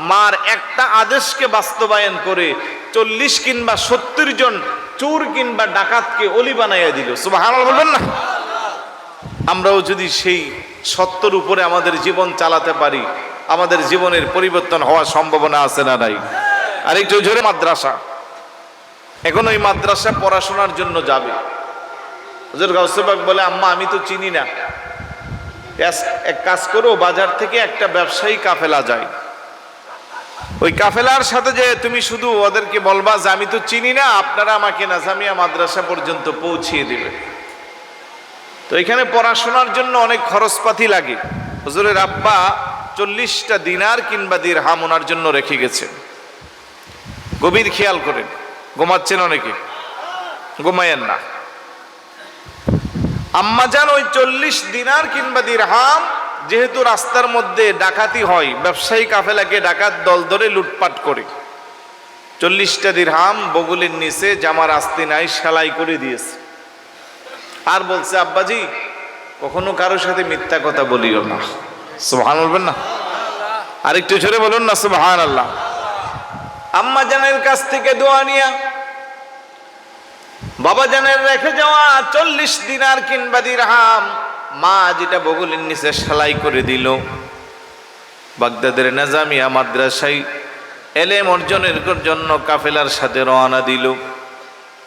মার একটা আদেশকে বাস্তবায়ন করে চল্লিশ কিংবা সত্তর জন চোর কিংবা ডাকাতকে অলি বানাইয়া দিল। সুবাহ বলবেন না? আমরাও যদি সেই সত্যর উপরে আমাদের জীবন চালাতে পারি, আমাদের জীবনের পরিবর্তন হওয়ার সম্ভাবনা আছে না নাই? আরেকটু জোরে মাদ্রাসা। এখন ওই মাদ্রাসা পড়াশোনার জন্য যাবে। বলে, আম্মা, আমি তো চিনি না। এক কাজ করো, বাজার থেকে একটা ব্যবসায়ী কাফেলা যায়। ওই কাফেলার সাথে যে তুমি শুধু ওদেরকে বলবা যে আমি তো চিনি না, আপনারা আমাকে নাজামিয়া মাদ্রাসা পর্যন্ত পৌঁছিয়ে দেবে। তো এখানে পড়াশোনার জন্য অনেক খরচপাতি লাগে। হুজুরের আব্বা চল্লিশটা দিনার কিংবা দির হাম ওনার জন্য রেখে গেছে। গভীর খেয়াল করেন, ঘুমাচ্ছেন অনেকে? ঘুমায়েন না। আম্মা যান ওই চল্লিশ দিনার কিংবা দিরহাম যেহেতু রাস্তার মধ্যে ডাকাতি হয়, ব্যবসায়ী কাফেলাকে ডাকাত দল ধরে লুটপাট করে। চল্লিশটা দিরহাম বগুলের নিচে জামার আস্তি নাই, সেলাই করে দিয়েছে। আর বলছে, আব্বাজি, কখনো কারোর সাথে মিথ্যা কথা বলিও না। সুবহান বলবেন না? আরেকটু জোরে বলুন না সুবহান আল্লাহ আম্মা জানের কাছ থেকে দোয়া নিয়া, বাবা জানের রেখে যাওয়া চল্লিশ দিনার কিংবা দিরহাম মা যেটা বগুলের নিচে সেলাই করে দিল। বাগদাদের নাজামিয়া মাদ্রাসায় এলেম অর্জনের জন্য কাফেলার সাথে রওনা দিল।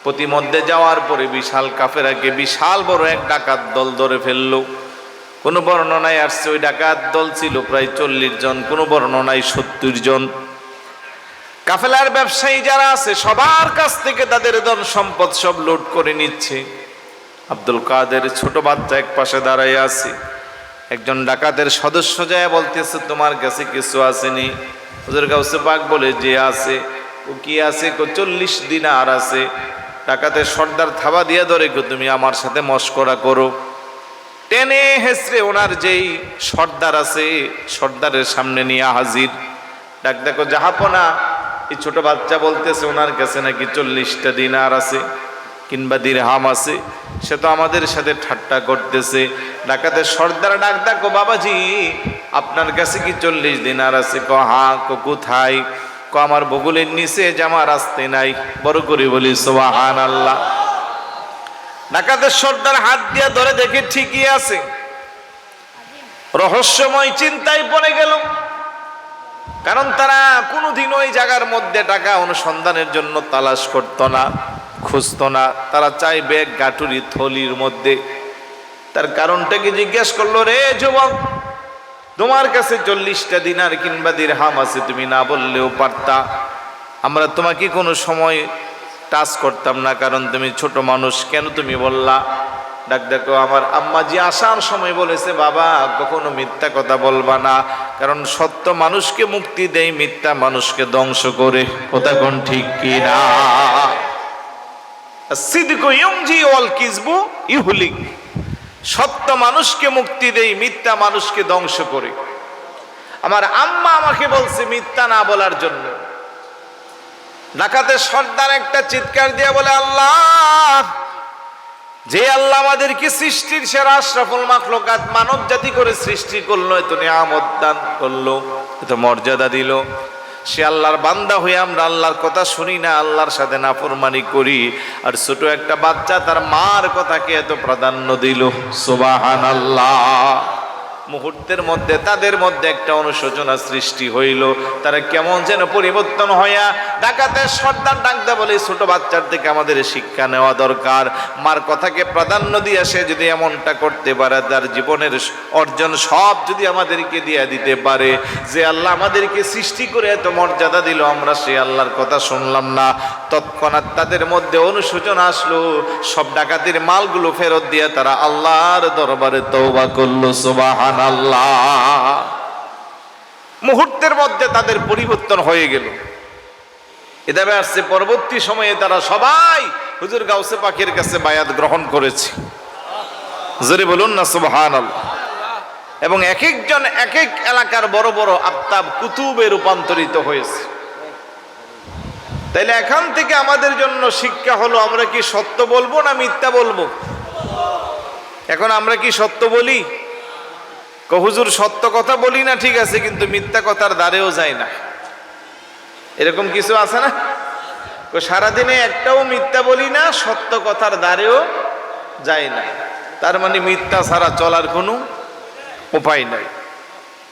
প্রতিমধ্যে যাওয়ার পরে বিশাল কাফেরাকে বিশাল বড় এক ডাকাত দল ধরে ফেলল। কোনো বর্ণনায় আসছে ওই ডাকাত দল ছিল প্রায় চল্লিশ জন, কোনো বর্ণনায় সত্তর জন। কাফেলার ব্যবসায়ী যারা আছে, সবার কাছ থেকে তাদের ধন সম্পদ সব লোড করে নিচ্ছে। আব্দুল কাদের ছোট বাচ্চা এক পাশে দাঁড়াই আছে। একজন ডাকাতের সদস্য যায় বলতেছে, তোমার কাছে কিছু আসেনি। ওদের কাছে পাক বলে, যে আছে? ও, কি আছে? কো, চল্লিশ দিন আর আছে। ডাকাতের সর্দার থাবা দিয়ে ধরে, কো, তুমি আমার সাথে মস্করা করো। টেনে হেসরে ওনার যেই সর্দার আছে, সর্দারের সামনে নিয়ে হাজির। ডাক দেখো, জাহাপনা? এই ছোট বাচ্চা বলতেছে, ওনার কাছে নাকি চল্লিশটা দিনার আছে কিংবা দিরহাম আছে? সে তো আমাদের সাথে ঠাট্টা করতেছে। ডাকাতের সর্দার ডাক দেখো বাবাজি, আপনার কাছে কি চল্লিশ দিনার আছে? ক, হা কোথায়? ক, আমার বগুলের নিচে জামার আসতে নাই। বড় করে বলি সোবাহান আল্লাহ ডাকাতের সর্দার হাত দিয়ে ধরে দেখে ঠিকই আছে। রহস্যময় চিন্তায় পড়ে গেল। কারণ তারা কোনোদিন ওই জায়গার মধ্যে টাকা অনুসন্ধানের জন্য তালাশ করত না। খুঁজত না। তারা চাই ব্যাগ থলির মধ্যে। তার কারণটাকে জিজ্ঞেস করল, রে যুবক, তোমার কাছে চল্লিশটা দিনার কিংবা দিরহাম আছে, তুমি না বললেও পারতা। আমরা তোমাকে কোনো সময় টাচ করতাম না, কারণ তুমি ছোট মানুষ, কেন তুমি বললা? ডাক দেখো, আমার আম্মাজি আসার সময় বলেছে, বাবা, কখনো মিথ্যা কথা বলবা না, কারণ সত্য মানুষকে মুক্তি দেয়, মিথ্যা মানুষকে ধ্বংস করে। কথা কোন ঠিক কি না সত্য মানুষকে মুক্তি দেই, মিথ্যা মানুষকে ধ্বংস করে। আমার আম্মা আমাকে বলছে মিথ্যা না বলার জন্য। ডাকাতের সর্দার একটা চিৎকার দিয়ে বলে, আল্লাহ, যে আল্লাহ আমাদেরকে সৃষ্টির সেরা আশরাফুল মাখলুকাত মানব জাতি করে সৃষ্টি করল এত নিয়ামত দান করল এত মর্যাদা দিল। সে আল্লাহর বান্দা হয়ে আমরা আল্লাহর কথা শুনি না, আল্লাহর সাথে নাফরমানি করি। আর ছোট একটা বাচ্চা তার মার কথাকে এত প্রাধান্য দিল। সুবাহান আল্লাহ মুহূর্তের মধ্যে, তাদের মধ্যে একটা অনুশোচনা সৃষ্টি হইল। তারা কেমন যেন পরিবর্তন হইয়া ডাকাতের সর্দার ডাকতে বলে ছোট বাচ্চার থেকে আমাদের শিক্ষা নেওয়া দরকার। মার কথাকে প্রাধান্য দিয়ে সে যদি এমনটা করতে পারে, তার জীবনের অর্জন সব যদি আমাদেরকে দিয়ে দিতে পারে। যে আল্লাহ আমাদেরকে সৃষ্টি করে এত মর্যাদা দিল, আমরা সে আল্লাহর কথা শুনলাম না। তৎক্ষণাৎ তাদের মধ্যে অনুশোচনা আসলো। সব ডাকাতির মালগুলো ফেরত দিয়ে তারা আল্লাহর দরবারে তৌবা করল সুবাহান আল্লাহ মুহূর্তের মধ্যে তাদের পরিবর্তন হয়ে গেল। এভাবে আসছে পরবর্তী সময়ে তারা সবাই হুজুর গাউসে পাখির কাছে বায়াত গ্রহণ করেছে। জোরে বলুন না সুবহান এবং এক একজন এক এক এলাকার বড় বড় আফতাব কুতুবে রূপান্তরিত হয়েছে। তাইলে এখান থেকে আমাদের জন্য শিক্ষা হলো, আমরা কি সত্য বলব না মিথ্যা বলব? এখন আমরা কি সত্য বলি? হুজুর, সত্য কথা বলি না, ঠিক আছে, কিন্তু মিথ্যা কথার দ্বারেও যায় না। এরকম কিছু আছে না? সারাদিনে একটাও মিথ্যা বলি না, সত্য কথার দ্বারেও যায় না। তার মানে মিথ্যা ছাড়া চলার কোনো উপায় নাই।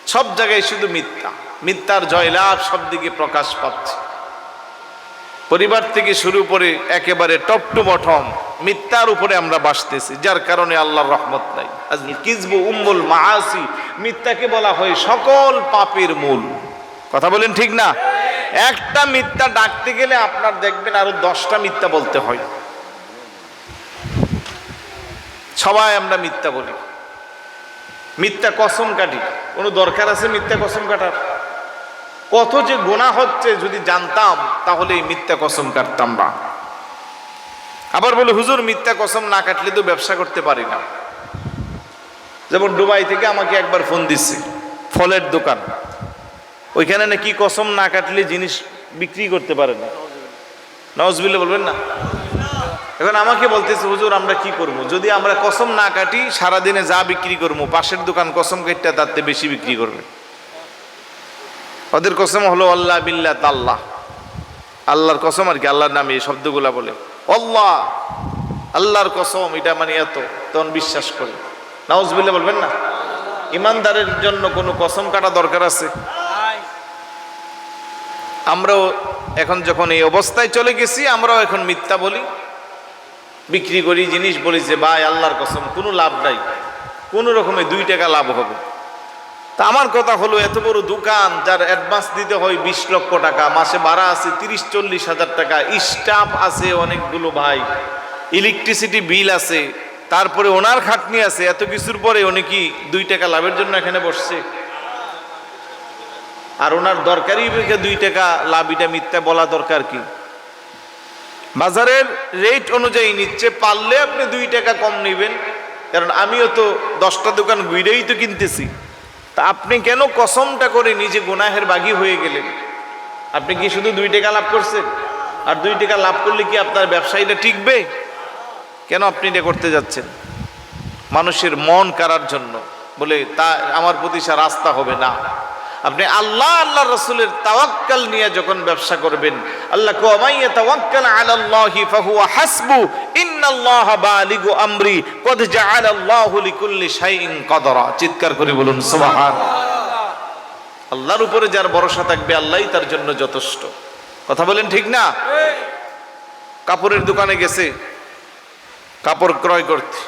সব জায়গায় শুধু মিথ্যা। মিথ্যার জয়লাভ সব দিকে প্রকাশ পাচ্ছে। পরিবার থেকে শুরু করে একেবারে টপ টু বটম মিথ্যার উপরে আমরা বাসতেছি, যার কারণে আল্লাহর রহমত নাই। কিসবু উম্মুল মাহাসি মিথ্যাকে বলা হয় সকল পাপের মূল। কথা বলেন ঠিক না? একটা মিথ্যা ডাকতে গেলে আপনার দেখবেন আরও দশটা মিথ্যা বলতে হয়। সবাই আমরা মিথ্যা বলি। মিথ্যা কসম কাটি। কোনো দরকার আছে মিথ্যা কসম কাটার? কত যে গোনা হচ্ছে যদি জানতাম, তাহলে এই মিথ্যা কসম কাটতাম না। আবার বলে, হুজুর, মিথ্যা কসম না কাটলে তো ব্যবসা করতে পারি না। যেমন দুবাই থেকে আমাকে একবার ফোন দিচ্ছে, ফলের দোকান। ওইখানে নাকি কসম না কাটলে জিনিস বিক্রি করতে পারে না। নওয়াজবিল্লা বলবেন না? এখন আমাকে বলতেছে, হুজুর, আমরা কি করব? যদি আমরা কসম না কাটি, সারাদিনে যা বিক্রি করব, পাশের দোকান কসম কাটতে তাতে বেশি বিক্রি করবে। ওদের কসম হলো, আল্লাহ বিল্লাহ তাল্লাহ। আল্লাহর কসম আর কি, আল্লাহর নামে এই শব্দগুলা বলে। আল্লাহ, আল্লাহর কসম, এটা মানে এত, তখন বিশ্বাস করে। নাউজবিল্লা বলবেন না? ইমানদারের জন্য কোনো কসম কাটা দরকার আছে? আমরাও এখন যখন এই অবস্থায় চলে গেছি, আমরাও এখন মিথ্যা বলি। বিক্রি করি জিনিস বলি যে, ভাই, আল্লাহর কসম, কোনো লাভ নাই। কোনো রকমে দুই টাকা লাভ হবে। তা আমার কথা হলো, এত বড় দোকান যার অ্যাডভান্স দিতে হয় বিশ লক্ষ টাকা, মাসে ভাড়া আছে তিরিশ, চল্লিশ হাজার টাকা। স্টাফ আছে অনেকগুলো ভাই ইলেকট্রিসিটি বিল আছে, তারপরে ওনার খাটনি আছে, এত কিছুর পরে উনি কি দুই টাকা লাভের জন্য এখানে বসছে? আর ওনার দরকারই দুই টাকা লাভ, এটা মিথ্যা বলা দরকার কি? বাজারের রেট অনুযায়ী নিচ্ছে, পারলে আপনি দুই টাকা কম নেবেন, কারণ আমিও তো দশটা দোকান ঘুরেই তো কিনতেছি। তা আপনি কেন কসমটা করে নিজে গুনাহের বাগি হয়ে গেলেন? আপনি কি শুধু দুই টাকা লাভ করছেন? আর দুই টাকা লাভ করলে কি আপনার ব্যবসায়ীটা টিকবে? কেন আপনি এটা করতে যাচ্ছেন? মানুষের মন কারার জন্য বলে তা আমার প্রতি সে রাস্তা হবে না। আপনি আল্লাহ আল্লাহ রসুলের তাওয়াক্কাল নিয়ে যখন ব্যবসা করবেন, আল্লাহ কোমাইয়া তাওয়াক্কাল আলাল্লাহি ফাহুয়া হাসবু চিৎকার করে বলুন আল্লাহর উপরে যার ভরসা থাকবে তার জন্য যথেষ্ট। কথা বলেন ঠিক না? কাপড়ের দোকানে গেছে, কাপড় ক্রয় করতে।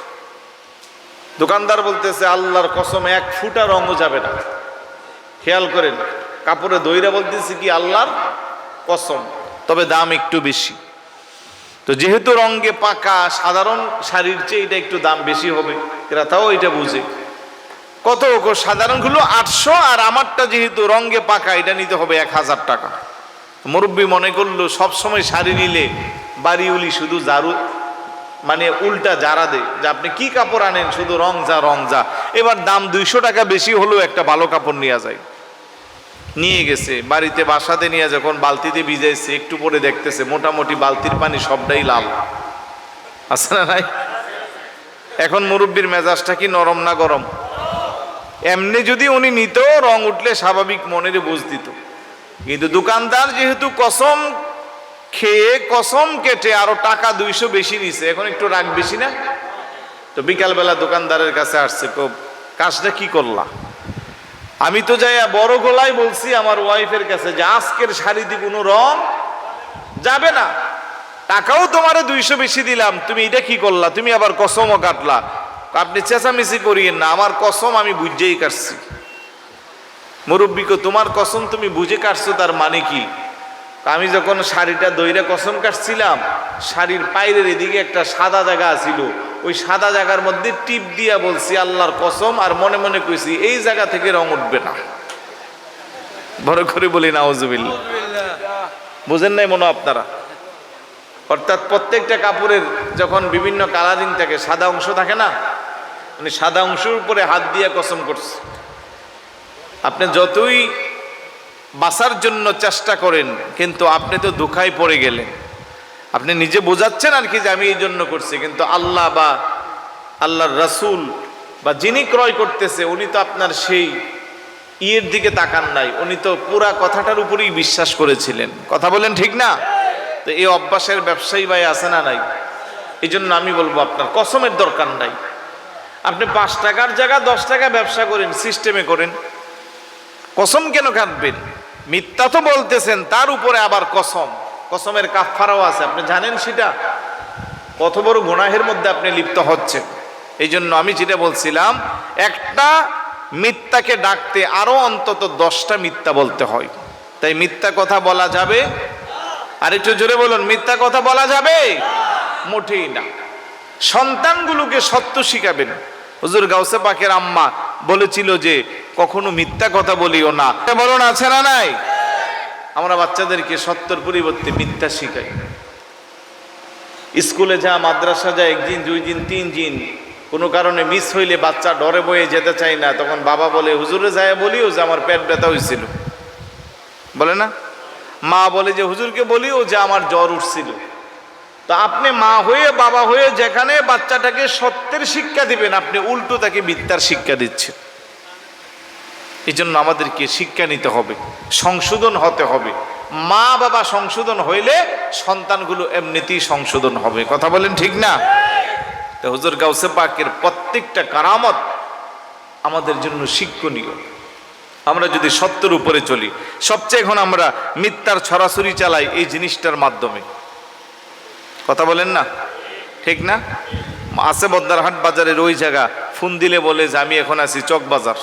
দোকানদার বলতেছে, আল্লাহর কসম, এক ফুটা রঙও যাবে না। খেয়াল করেন, কাপড়ে দইরা বলতেছি কি, আল্লাহর কসম, তবে দাম একটু বেশি। তো যেহেতু রঙ্গে পাকা, সাধারণ শাড়ির চেয়ে এটা একটু দাম বেশি হবে, ক্রেতাও এটা বুঝে। কত সাধারণগুলো আটশো আর আমারটা যেহেতু রঙ্গে পাকা, এটা নিতে হবে এক হাজার টাকা। মুরব্বী মনে করল সবসময় শাড়ি নিলে বাড়িউলি শুধু জারু মানে উল্টা জারা দে যে আপনি কি কাপড় আনেন? শুধু রং যা রং যা। এবার দাম দুইশো টাকা বেশি হলেও একটা ভালো কাপড় নেওয়া যায়। নিয়ে গেছে, বাড়িতে বাসাতে নিয়ে যখন বালতিতে ভিজাইছে, একটু পরে দেখতেছে, মোটামুটি বালতির পানি সবটাই লাল। আছে না নাই? এখন মুরব্বীর মেজাজটা কি নরম না গরম? এমনি যদি উনি নিত রং উঠলে স্বাভাবিক মনের বুঝ দিত। কিন্তু দোকানদার যেহেতু কসম খেয়ে, কসম কেটে আরও টাকা দুইশো বেশি নিছে, এখন একটু রাগ বেশি না? তো বিকালবেলা দোকানদারের কাছে আসছে কাজটা কি করলা? আমি তো যাই বড় গলায় বলছি আমার ওয়াইফের কাছে যে আজকের শাড়িতে কোনো রং যাবে না। টাকাও তোমারে দুইশো বেশি দিলাম। তুমি এটা কি করলা? তুমি আবার কসমও কাটলা। আপনি চেঁচামেচি করিয়েন না, আমার কসম আমি বুঝেই কাটছি। মুরব্বীকে তোমার কসম তুমি বুঝে কাটছো, তার মানে কি? আমি যখন শাড়িটা দইরে কসম কাটছিলাম, শাড়ির পায়ের এদিকে একটা সাদা জায়গা ছিল ওই সাদা জায়গার মধ্যে টিপ দিয়া বলছি, আল্লাহর কসম, আর মনে মনে কইছি, এই জায়গা থেকে রং উঠবে না। বড় করে বলি নাওজুবিল্লা বুঝেন নাই মনে আপনারা? অর্থাৎ প্রত্যেকটা কাপড়ের যখন বিভিন্ন কালারিং থাকে, সাদা অংশ থাকে না মানে সাদা অংশের উপরে হাত দিয়ে কসম করছে। আপনি যতই বাঁচার জন্য চেষ্টা করেন, কিন্তু আপনি তো দুঃখায় পড়ে গেলেন। আপনি নিজে বোঝাচ্ছেন আর কি যে আমি এই জন্য করছি, কিন্তু আল্লাহ বা আল্লাহর রাসুল বা যিনি ক্রয় করতেছে, উনি তো আপনার সেই ইয়ের দিকে তাকান নাই, উনি তো পুরা কথাটার উপরেই বিশ্বাস করেছিলেন। কথা বলেন ঠিক না? তো এই অভ্যাসের ব্যবসায়ী ভাই আছে না নাই? এই জন্য আমি বলব আপনার, কসমের দরকার নাই। আপনি পাঁচ টাকার জায়গা, দশ টাকা ব্যবসা করেন সিস্টেমে করেন। কসম কেন কাটবেন মিথ্যা তো বলতেছেন, তার উপরে আবার কসম। কসমের কাফারাও আছে, আপনি জানেন সেটা? কত বড় গুনাহের মধ্যে আপনি লিপ্ত হচ্ছেন। এই জন্য আমি যেটা বলছিলাম, একটা মিথ্যাকে ডাকতে আরও অন্তত দশটা মিথ্যা বলতে হয়। তাই মিথ্যা কথা বলা যাবে? আর একটু জোরে বলুন, মিথ্যা কথা বলা যাবে? মোটেই না। সন্তানগুলোকে সত্য শিখাবেন। হুজুর গাউসে পাকের আম্মা বলেছিল যে, কখনো মিথ্যা কথা বলিও না। বলুন, আছে না নাই? আমরা বাচ্চাদেরকে সত্যর পরিবর্তে মিথ্যা শিখাই। স্কুলে যা, মাদ্রাসা যা, একদিন, দুই দিন, তিন দিন, কোনো কারণে মিস হইলে বাচ্চা ডরে বয়ে যেতে চায় না, তখন বাবা বলে, হুজুরে যায় বলিও যে আমার পেট ব্যথা হয়েছিল বলে না? মা বলে যে, হুজুরকে বলিও যে আমার জ্বর উঠছিল। তো আপনি মা হয়ে, বাবা হয়ে যেখানে বাচ্চাটাকে সত্যের শিক্ষা দিবেন, আপনি উল্টো তাকে মিথ্যার শিক্ষা দিচ্ছেন। এই জন্য আমাদেরকে শিক্ষা নিতে হবে, সংশোধন হতে হবে। মা বাবা সংশোধন হইলে সন্তানগুলো এমনিতেই সংশোধন হবে। কথা বলেন ঠিক না? তো হুজুর গাউসে পাকের প্রত্যেকটা কারামত আমাদের জন্য শিক্ষণীয়। আমরা যদি সত্যের উপরে চলি, সবচেয়ে এখন আমরা মিথ্যার ছড়াছড়ি চালাই এই জিনিসটার মাধ্যমে। কথা বলেন না? ঠিক না? আছে বদ্দারহাট বাজারের ওই জায়গা ফোন দিলে বলে যে আমি এখন আছি চক বাজার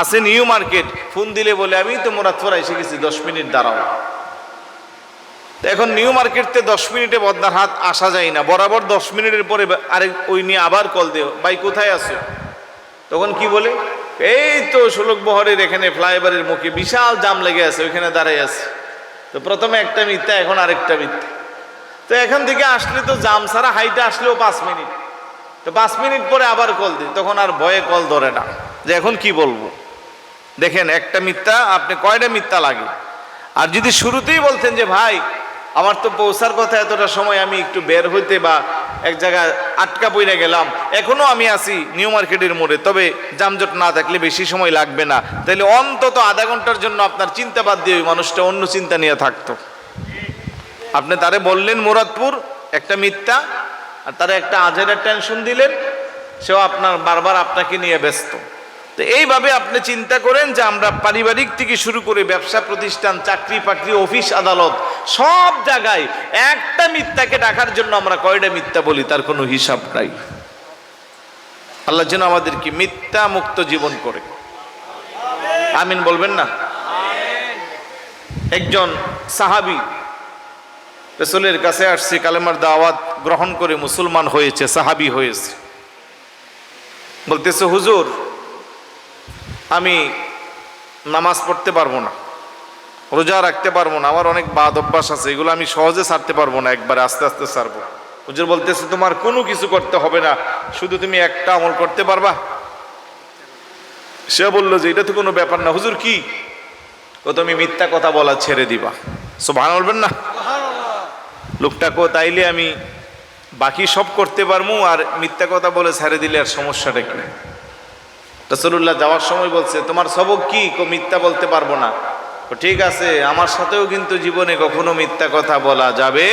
আছে নিউ মার্কেট। ফোন দিলে বলে, আমি তো মোরাদপুর এসে গেছি, দশ মিনিট দাঁড়াও। এখন নিউ মার্কেটতে দশ মিনিটে বদ্দার হাত আসা যায় না। বরাবর দশ মিনিটের পরে আরেক ওই নিয়ে আবার কল দেও, ভাই, কোথায় আছো? তখন কি বলে, এই তো ষোলক বহরের এখানে ফ্লাইওভারের মুখে বিশাল জাম লেগে আছে, ওইখানে দাঁড়াই আছে। তো প্রথমে একটা মিথ্যা, এখন আরেকটা মিথ্যা। তো এখান থেকে আসলে তো জাম ছাড়া হাইটে আসলেও পাঁচ মিনিট। তো পাঁচ মিনিট পরে আবার কল দিই, তখন আর ভয়ে কল ধরে না। যে এখন কি বলব? দেখেন, একটা মিথ্যা, আপনি কয়টা মিথ্যা লাগে? আর যদি শুরুতেই বলতেন যে, ভাই, আমার তো পৌঁছার কথা এতটা সময়, আমি একটু বের হইতে বা এক জায়গায় আটকা পইরা গেলাম, এখনও আমি আছি নিউ মার্কেটের মোড়ে, তবে যানজট না থাকলে বেশি সময় লাগবে না। তাহলে অন্তত আধা ঘণ্টার জন্য আপনার চিন্তা বাদ দিয়ে ওই মানুষটা অন্য চিন্তা নিয়ে থাকতো। আপনি তারে বললেন, মুরাদপুর, একটা মিথ্যা, আর তারা একটা আজেরের টেনশন দিলেন, সেও আপনার বারবার আপনাকে নিয়ে ব্যস্ত। তো এইভাবে আপনি চিন্তা করেন যে আমরা পারিবারিক থেকে শুরু করে ব্যবসা প্রতিষ্ঠান, চাকরি বাকরি, অফিস, আদালত, সব জায়গায় একটা মিথ্যাকে ডাকার জন্য আমরা কয়টা মিথ্যা বলি তার কোনো হিসাব নাই। আল্লাহ যেন আমাদেরকে মিথ্যা মুক্ত জীবন করে। আমিন বলবেন না? একজন সাহাবি রসুলের কাছে আসছে, কালেমার দাওয়াত গ্রহণ করে মুসলমান হয়েছে, সাহাবি হয়েছে। বলতেছে, হুজুর আমি নামাজ পড়তে পারব না, রোজা রাখতে পারব না, আমার অনেক বাদ অভ্যাস আছে, এগুলো আমি সহজে ছাড়তে পারব না, একবারে আস্তে আস্তে ছাড়বো। হুজুর বলতেছে, তোমার কোনো কিছু করতে হবে না, শুধু তুমি একটা আমল করতে পারবা? সে বলল যে, এটা তো কোনো ব্যাপার না, হুজুর কি? ও তুমি মিথ্যা কথা বলা ছেড়ে দিবা। সো ভালো বলবেন না? লোকটাকেও তাইলে আমি বাকি সব করতে পারব আর মিথ্যা কথা বলে ছেড়ে দিলে আর সমস্যাটা কি? রসুল্লাহ যাওয়ার সময় বলছে, তোমার সবক কি? কো মিথ্যা বলতে পারব না। ঠিক আছে, আমার সাথেও কিন্তু জীবনে কখনো মিথ্যা কথা বলা যাবে